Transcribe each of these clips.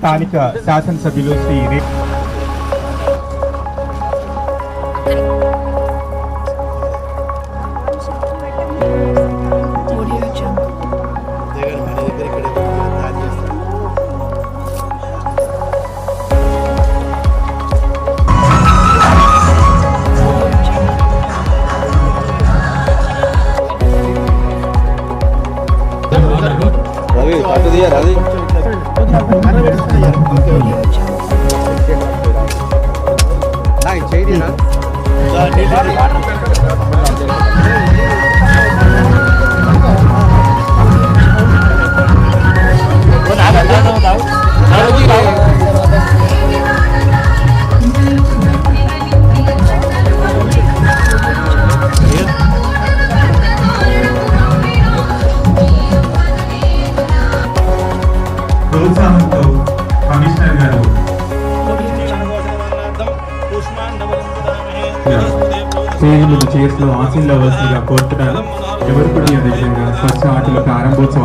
స్థానిక శాసనసభ్యులు శ్రీ రవి పట్టు తీయ రవి நான் செய்தி స్టేజ్ ముందు చైర్స్ లో ఆశీల్ అవ్వాల్సిందిగా కోరుతున్నారు ఎవరు కూడా ఈ విధంగా స్వచ్ఛ ఆటల ప్రారంభోత్సవ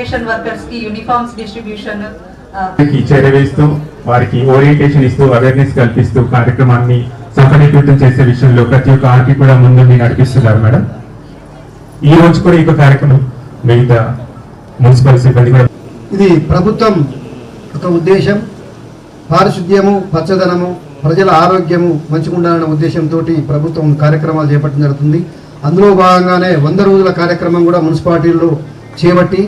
శానిటేషన్ వర్కర్స్కి యూనిఫామ్స్ డిస్ట్రిబ్యూషన్ వారికి చేరవేస్తూ వారికి ఓరియంటేషన్ ఇస్తూ అవేర్నెస్ కల్పిస్తూ కార్యక్రమాన్ని సఫలీకృతం చేసే విషయంలో ప్రతి ఒక్క ఆర్టీ కూడా ముందుండి నడిపిస్తున్నారు మేడం. ఈ రోజు కూడా ఈ యొక్క కార్యక్రమం మిగతా మున్సిపల్ సిబ్బంది కూడా ఇది ప్రభుత్వం ఒక ఉద్దేశం. పారిశుద్ధ్యము పచ్చదనము ప్రజల ఆరోగ్యము మంచిగా ఉండాలనే ఉద్దేశంతో ప్రభుత్వం కార్యక్రమాలు చేపట్టడం జరుగుతుంది. అందులో భాగంగానే వంద రోజుల కార్యక్రమం కూడా మున్సిపాలిటీల్లో చేపట్టి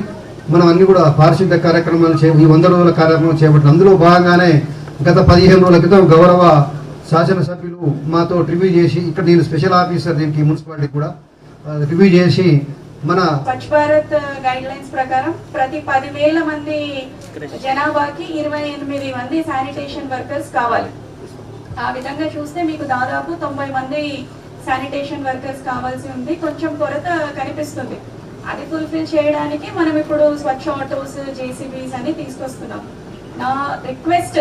మనం అన్ని కూడా పారిశుద్ధ కార్యక్రమాలు చే ఈ వంద రోజుల కార్యక్రమం చేపట్టిన అందులో భాగంగానే గత పదిహేను రోజుల క్రితం గౌరవ శాసనసభ్యులు మాతో రివ్యూ చేసి ఇక్కడ నేను స్పెషల్ ఆఫీసర్ దీనికి మున్సిపాలిటీ కూడా రివ్యూ చేసి మన స్వచ్ఛ భారత్ గైడ్ లైన్స్ ప్రకారం ప్రతి పదివేల మంది జనాభాకి ఇరవై ఎనిమిది మంది శానిటేషన్ వర్కర్స్ కావాలి. ఆ విధంగా చూస్తే మీకు దాదాపు తొంభై మంది శానిటేషన్ వర్కర్స్ కావాల్సి ఉంది. కొంచెం కొరత కనిపిస్తుంది. అది ఫుల్ఫిల్ చేయడానికి మనం ఇప్పుడు స్వచ్ఛ ఆటోస్ జేసీబీస్ అన్ని తీసుకొస్తున్నాం. నా రిక్వెస్ట్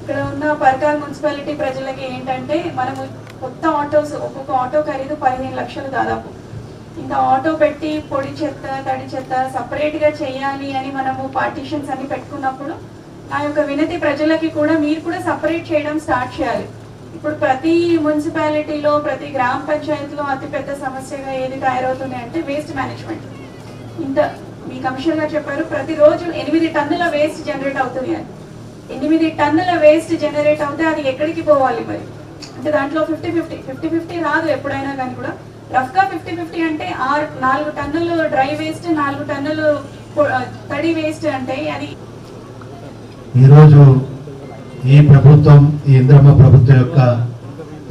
ఇక్కడ ఉన్న పర్కాల్ మున్సిపాలిటీ ప్రజలకి ఏంటంటే మనము కొత్త ఆటోస్ ఒక్కొక్క ఆటో ఖరీదు పదిహేను లక్షలు దాదాపు. ఇంకా ఆటో పెట్టి పొడి చెత్త తడి చెత్త సపరేట్గా చేయాలి అని మనము పార్టీషన్స్ అన్ని పెట్టుకున్నప్పుడు నా యొక్క వినతి ప్రజలకి కూడా మీరు కూడా సపరేట్ చేయడం స్టార్ట్ చేయాలి. ఇప్పుడు ప్రతి మున్సిపాలిటీలో ప్రతి గ్రామ పంచాయతీలో అతిపెద్ద సమస్యగా ఏది తయారవుతుంది అంటే వేస్ట్ మేనేజ్మెంట్ ఇంత మీ కమిషనర్ గారు చెప్పారు ప్రతిరోజు ఎనిమిది టన్నుల వేస్ట్ జనరేట్ అవుతుంది అని. ఎనిమిది టన్నుల వేస్ట్ జనరేట్ అవుతే అది ఎక్కడికి పోవాలి మరి? అంటే దాంట్లో ఫిఫ్టీ ఫిఫ్టీ ఫిఫ్టీ ఫిఫ్టీ రాదు ఎప్పుడైనా కానీ కూడా. రఫ్గా ఫిఫ్టీ ఫిఫ్టీ అంటే ఆరు నాలుగు టన్నులు డ్రై వేస్ట్ నాలుగు టన్నులు తడి వేస్ట్ అంటే అది. ఈరోజు ఈ ప్రభుత్వం ఈ ఇంద్రమ్మ ప్రభుత్వం యొక్క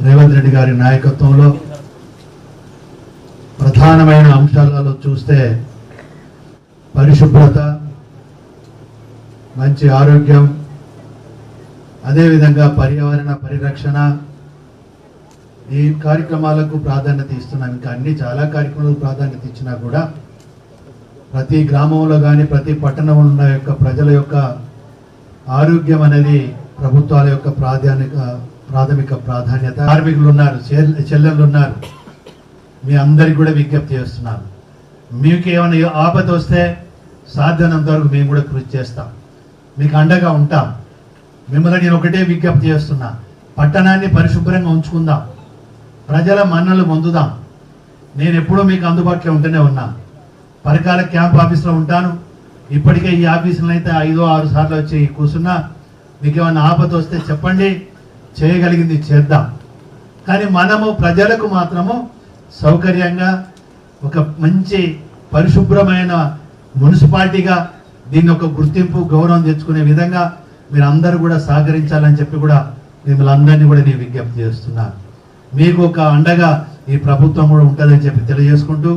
రేవంత్ రెడ్డి గారి నాయకత్వంలో ప్రధానమైన అంశాలలో చూస్తే పరిశుభ్రత మంచి ఆరోగ్యం అదేవిధంగా పర్యావరణ పరిరక్షణ. ఈ కార్యక్రమాలకు ప్రాధాన్యత ఇస్తున్నాం. ఇంకా అన్ని చాలా కార్యక్రమాలకు ప్రాధాన్యత ఇచ్చినా కూడా ప్రతి గ్రామంలో కానీ ప్రతి పట్టణంలో ఉన్న యొక్క ప్రజల యొక్క ఆరోగ్యం అనేది ప్రభుత్వాల యొక్క ప్రాధాన్యత ప్రాథమిక ప్రాధాన్యత. కార్మికులు ఉన్నారు చెల్లెళ్ళు ఉన్నారు మీ అందరికి కూడా విజ్ఞప్తి చేస్తున్నాను. మీకు ఏమైనా ఆపద వస్తే సాధ్యమైనంత వరకు మేము కూడా కృషి చేస్తాం. మీకు అండగా ఉంటాం. మిమ్మల్ని నేను ఒకటే విజ్ఞప్తి చేస్తున్నా. పట్టణాన్ని పరిశుభ్రంగా ఉంచుకుందాం. ప్రజల మన్నలు పొందుదాం. నేను ఎప్పుడూ మీకు అందుబాటులో ఉంటూనే ఉన్నా. పరికాల క్యాంప్ ఆఫీస్లో ఉంటాను. ఇప్పటికే ఈ ఆఫీసులో అయితే ఐదో ఆరు సార్లు వచ్చి కూర్చున్నా. మీకు ఏమైనా ఆపద వస్తే చెప్పండి. చేయగలిగింది చేద్దాం. కానీ మనము ప్రజలకు మాత్రము సౌకర్యంగా ఒక మంచి పరిశుభ్రమైన మున్సిపాలిటీగా దీన్ని ఒక గుర్తింపు గౌరవం తెచ్చుకునే విధంగా మీరు అందరూ కూడా సహకరించాలని చెప్పి కూడా మిమ్మల్ని అందరినీ కూడా నేను విజ్ఞప్తి చేస్తున్నాను. మీకు ఒక అండగా ఈ ప్రభుత్వం కూడా ఉంటుందని చెప్పి తెలియజేసుకుంటూ